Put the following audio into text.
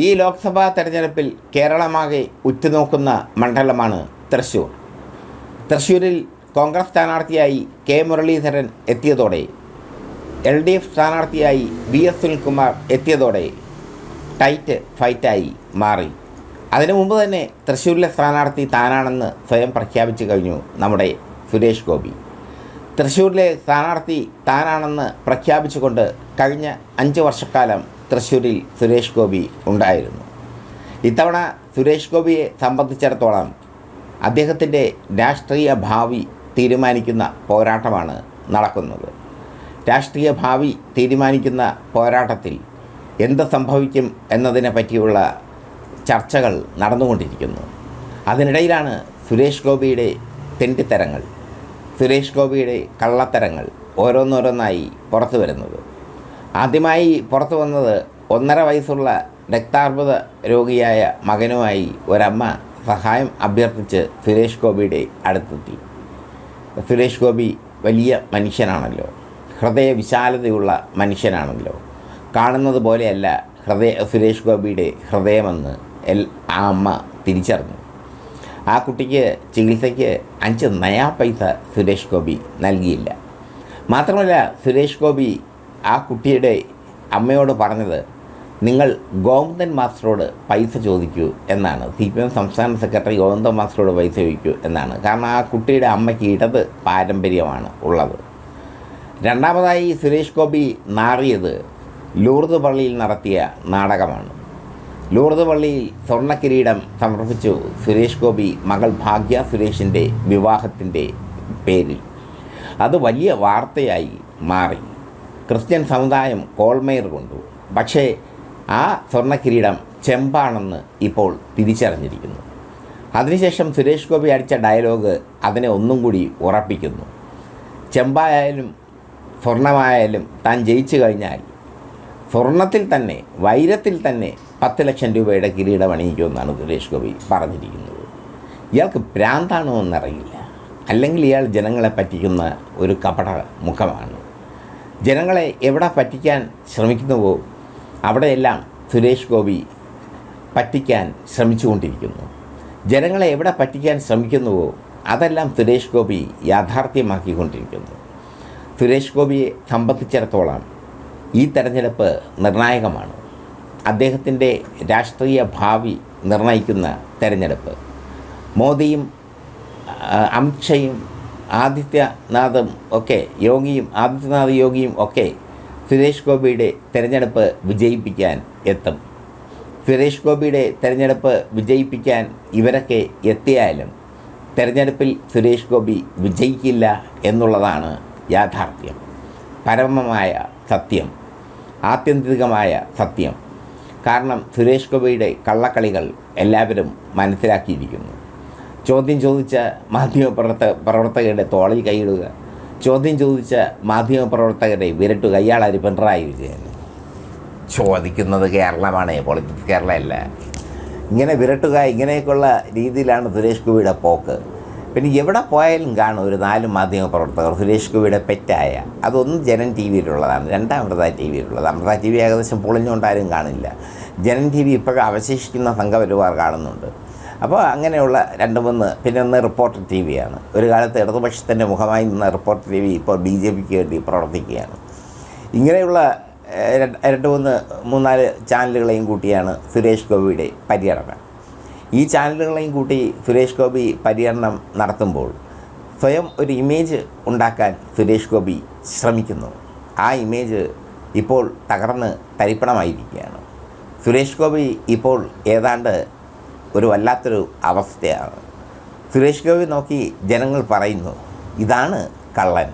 ഈ ലോക്സഭാ തെരഞ്ഞെടുപ്പിൽ കേരളമാകെ ഉറ്റുനോക്കുന്ന മണ്ഡലമാണ് തൃശൂർ തൃശൂരിൽ കോൺഗ്രസ് സ്ഥാനാർത്ഥിയായി കെ മുരളീധരൻ എത്തിയതോടെ എൽ ഡി എഫ് സ്ഥാനാർത്ഥിയായി വി എസ് സുനിൽകുമാർ എത്തിയതോടെ ടൈറ്റ് ഫൈറ്റായി മാറി. അതിനു മുമ്പ് തന്നെ തൃശ്ശൂരിലെ സ്ഥാനാർത്ഥി താനാണെന്ന് സ്വയം പ്രഖ്യാപിച്ചു കഴിഞ്ഞു നമ്മുടെ സുരേഷ് ഗോപി. തൃശ്ശൂരിലെ സ്ഥാനാർത്ഥി താനാണെന്ന് പ്രഖ്യാപിച്ചുകൊണ്ട് കഴിഞ്ഞ അഞ്ച് വർഷക്കാലം തൃശ്ശൂരിൽ സുരേഷ് ഗോപി ഉണ്ടായിരുന്നു. ഇത്തവണ സുരേഷ് ഗോപിയെ സംബന്ധിച്ചിടത്തോളം അദ്ദേഹത്തിന്റെ രാഷ്ട്രീയ ഭാവി തീരുമാനിക്കുന്ന പോരാട്ടമാണ് നടക്കുന്നത്. രാഷ്ട്രീയ ഭാവി തീരുമാനിക്കുന്ന പോരാട്ടത്തിൽ എന്ത് സംഭവിക്കും എന്നതിനെ പറ്റിയുള്ള ചർച്ചകൾ നടന്നുകൊണ്ടിരിക്കുന്നു. അതിനിടയിലാണ് സുരേഷ് ഗോപിയുടെ തെണ്ടിത്തരങ്ങൾ. സുരേഷ് ഗോപിയുടെ കള്ളത്തരങ്ങൾ ഓരോന്നോരോന്നായി പുറത്തു വരുന്നത്. ആദ്യമായി പുറത്തു വന്നത് ഒന്നര വയസ്സുള്ള രക്താർബുദ രോഗിയായ മകനുമായി ഒരമ്മ സഹായം അഭ്യർത്ഥിച്ച് സുരേഷ് ഗോപിയുടെ അടുത്തെത്തി. സുരേഷ് ഗോപി വലിയ മനുഷ്യനാണല്ലോ. ഹൃദയ വിശാലതയുള്ള മനുഷ്യനാണല്ലോ. കാണുന്നത് പോലെയല്ല ഹൃദയ സുരേഷ് ഗോപിയുടെ ഹൃദയമെന്ന് എൽ ആ അമ്മ തിരിച്ചറിഞ്ഞു. ആ കുട്ടിക്ക് ചികിത്സയ്ക്ക് അഞ്ച് നയാ പൈസ സുരേഷ് ഗോപി നൽകിയില്ല. മാത്രമല്ല സുരേഷ് ഗോപി ആ കുട്ടിയുടെ അമ്മയോട് പറഞ്ഞത് നിങ്ങൾ ഗോവിന്ദൻ മാസ്റ്ററോട് പൈസ ചോദിക്കൂ എന്നാണ്. സി പി എം സംസ്ഥാന സെക്രട്ടറി ഗോവിന്ദൻ മാസ്റ്ററോട് പൈസ ചോദിക്കൂ എന്നാണ്. കാരണം ആ കുട്ടിയുടെ അമ്മയ്ക്ക് ഇടത് പാരമ്പര്യമാണ് ഉള്ളത്. രണ്ടാമതായി സുരേഷ് ഗോപി നാറിയത് ലൂർദ് പള്ളിയിൽ നടത്തിയ നാടകമാണ്. ലൂർദ് പള്ളിയിൽ സ്വർണക്കിരീടം സമർപ്പിച്ചു സുരേഷ് ഗോപി മകൾ ഭാഗ്യ സുരേഷിന്റെ വിവാഹത്തിന്റെ പേരിൽ. അത് വലിയ വാർത്തയായി മാറി. ക്രിസ്ത്യൻ സമുദായം കോൾമേർ കൊണ്ടു. പക്ഷേ ആ സ്വർണക്കിരീടം ചെമ്പാണെന്ന് ഇപ്പോൾ തിരിച്ചറിഞ്ഞിരിക്കുന്നു. അതിനുശേഷം സുരേഷ് ഗോപി അടിച്ച ഡയലോഗ് അതിനെ ഒന്നും കൂടി ഉറപ്പിക്കുന്നു. ചെമ്പായാലും സ്വർണമായാലും താൻ ജയിച്ചു കഴിഞ്ഞാൽ സ്വർണത്തിൽ തന്നെ വൈരത്തിൽ തന്നെ പത്ത് ലക്ഷം രൂപയുടെ കിരീടം അണിയിക്കുമെന്നാണ് സുരേഷ് ഗോപി പറഞ്ഞിരിക്കുന്നത്. ഇയാൾക്ക് ഭ്രാന്താണോ എന്നറിയില്ല. അല്ലെങ്കിൽ ഇയാൾ ജനങ്ങളെ പറ്റിക്കുന്ന ഒരു കപട മുഖമാണ്. ജനങ്ങളെ എവിടെ പറ്റിക്കാൻ ശ്രമിക്കുന്നുവോ അവിടെയെല്ലാം സുരേഷ് ഗോപി പറ്റിക്കാൻ ശ്രമിച്ചുകൊണ്ടിരിക്കുന്നു. ജനങ്ങളെ എവിടെ പറ്റിക്കാൻ ശ്രമിക്കുന്നുവോ അതെല്ലാം സുരേഷ് ഗോപി യാഥാർത്ഥ്യമാക്കിക്കൊണ്ടിരിക്കുന്നു. സുരേഷ് ഗോപിയെ സംബന്ധിച്ചിടത്തോളം ഈ തെരഞ്ഞെടുപ്പ് നിർണായകമാണ്. അദ്ദേഹത്തിന്റെ രാഷ്ട്രീയ ഭാവി നിർണയിക്കുന്ന തെരഞ്ഞെടുപ്പ്. മോദിയും അമിത്ഷയും ആദിത്യനാഥും ഒക്കെ യോഗിയും ആദിത്യനാഥ് യോഗിയും ഒക്കെ സുരേഷ് ഗോപിയുടെ തിരഞ്ഞെടുപ്പ് വിജയിപ്പിക്കാൻ എത്തും. സുരേഷ് ഗോപിയുടെ തിരഞ്ഞെടുപ്പ് വിജയിപ്പിക്കാൻ ഇവരൊക്കെ എത്തിയാലും തിരഞ്ഞെടുപ്പിൽ സുരേഷ് ഗോപി വിജയിക്കില്ല എന്നുള്ളതാണ് യാഥാർത്ഥ്യം. പരമമായ സത്യം. ആത്യന്തികമായ സത്യം. കാരണം സുരേഷ് ഗോപിയുടെ കള്ളക്കളികൾ എല്ലാവരും മനസ്സിലാക്കിയിരിക്കുന്നു. ചോദ്യം ചോദിച്ച മാധ്യമപ്രവർത്ത പ്രവർത്തകരുടെ തോളിൽ കൈയിടുക. ചോദ്യം ചോദിച്ച മാധ്യമപ്രവർത്തകരെ വിരട്ടുക ഇയാളാര് പിണറായി വിജയൻ. ചോദിക്കുന്നത് കേരളമാണ് പൊളിറ്റിക്സ് കേരളമല്ല. ഇങ്ങനെ വിരട്ടുക ഇങ്ങനെയൊക്കെയുള്ള രീതിയിലാണ് സുരേഷ് ഗോപിയുടെ പോക്ക്. പിന്നെ എവിടെ പോയാലും കാണും ഒരു നാല് മാധ്യമ പ്രവർത്തകർ. സുരേഷ് ഗോപിയുടെ പെറ്റായ. അതൊന്ന് ജനൻ ടി വിയിലുള്ളതാണ് രണ്ടാം അമൃത ടി വിയിലുള്ളത് അമൃത ടി വി ഏകദേശം പൊളിഞ്ഞുകൊണ്ടാരും കാണില്ല. ജനൻ ടി വി ഇപ്പോഴും അവശേഷിക്കുന്ന സംഘപരിവാർ കാണുന്നുണ്ട്. അപ്പോൾ അങ്ങനെയുള്ള രണ്ട് മൂന്ന് പിന്നെ ഒന്ന് റിപ്പോർട്ടർ ടി വിയാണ് ഒരു കാലത്ത് ഇടതുപക്ഷത്തിന്റെ മുഖമായി നിന്ന റിപ്പോർട്ടർ ടി വി ഇപ്പോൾ ബി ജെ പിക്ക് വേണ്ടി പ്രവർത്തിക്കുകയാണ്. ഇങ്ങനെയുള്ള രണ്ട് മൂന്ന് മൂന്നാൽ ചാനലുകളെയും കൂട്ടിയാണ് സുരേഷ് ഗോപിയുടെ പര്യടനം. ഈ ചാനലുകളെയും കൂട്ടി സുരേഷ് ഗോപി പര്യടനം നടത്തുമ്പോൾ സ്വയം ഒരു ഇമേജ് ഉണ്ടാക്കാൻ സുരേഷ് ഗോപി ശ്രമിക്കുന്നു. ആ ഇമേജ് ഇപ്പോൾ തകർന്ന് തരിപ്പണമായിരിക്കുകയാണ്. സുരേഷ് ഗോപി ഇപ്പോൾ ഏതാണ്ട് ഒരു വല്ലാത്തൊരു അവസ്ഥയാണ്. സുരേഷ് ഗോപി നോക്കി ജനങ്ങൾ പറയുന്നു ഇതാണ് കള്ളൻ.